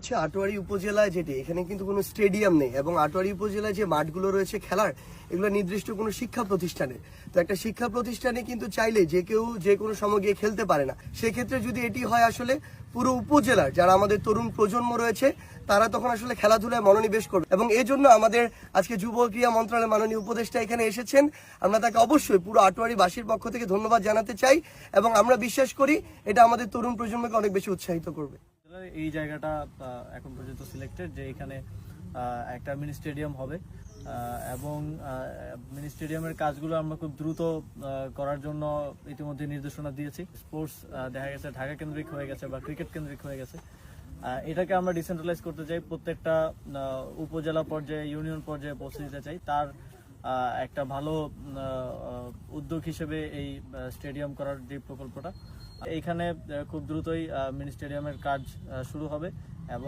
হচ্ছে আটোয়ারি উপজেলায় যেটি, এখানে কিন্তু কোনো স্টেডিয়াম নেই এবং আটোয়ারি উপজেলায় যে মাঠগুলো রয়েছে খেলার, এগুলো নির্দিষ্ট কোনো শিক্ষা প্রতিষ্ঠানে। তো একটা শিক্ষা প্রতিষ্ঠানে কিন্তু চাইলে যে কেউ যে কোনো সময় গিয়ে খেলতে পারে না। সেক্ষেত্রে যদি এটি হয় আসলে পুরো উপজেলার, যারা আমাদের তরুণ প্রজন্ম রয়েছে, তারা তখন আসলে খেলাধুলায় মনোনিবেশ করবে। এবং এই জন্য আমাদের আজকে যুব ক্রীড়া মন্ত্রণালয়ের মাননীয় উপদেষ্টা এখানে এসেছেন। আমরা তাকে অবশ্যই পুরো আটোয়ারিবাসীর পক্ষ থেকে ধন্যবাদ জানাতে চাই এবং আমরা বিশ্বাস করি এটা আমাদের তরুণ প্রজন্মকে অনেক বেশি উৎসাহিত করবে। এই জায়গাটা এখন পর্যন্ত সিলেক্টেড যে এখানে একটা মিনি স্টেডিয়াম হবে। এবং মিনি স্টেডিয়ামের কাজগুলো আমরা খুব দ্রুত করার জন্য ইতিমধ্যে নির্দেশনা দিয়েছি। স্পোর্টস দেখা গেছে ঢাকা কেন্দ্রিক হয়ে গেছে বা ক্রিকেট কেন্দ্রিক হয়ে গেছে। এটাকে আমরা ডিসেন্ট্রালাইজ করতে চাই। প্রত্যেকটা উপজেলা পর্যায়ে ইউনিয়ন পর্যায়ে পৌঁছে দিতে চাই। তার একটা ভালো উদ্যোগ হিসেবে এই স্টেডিয়াম করার যে প্রকল্পটা, এইখানে খুব দ্রুতই মিনি স্টেডিয়ামের কাজ শুরু হবে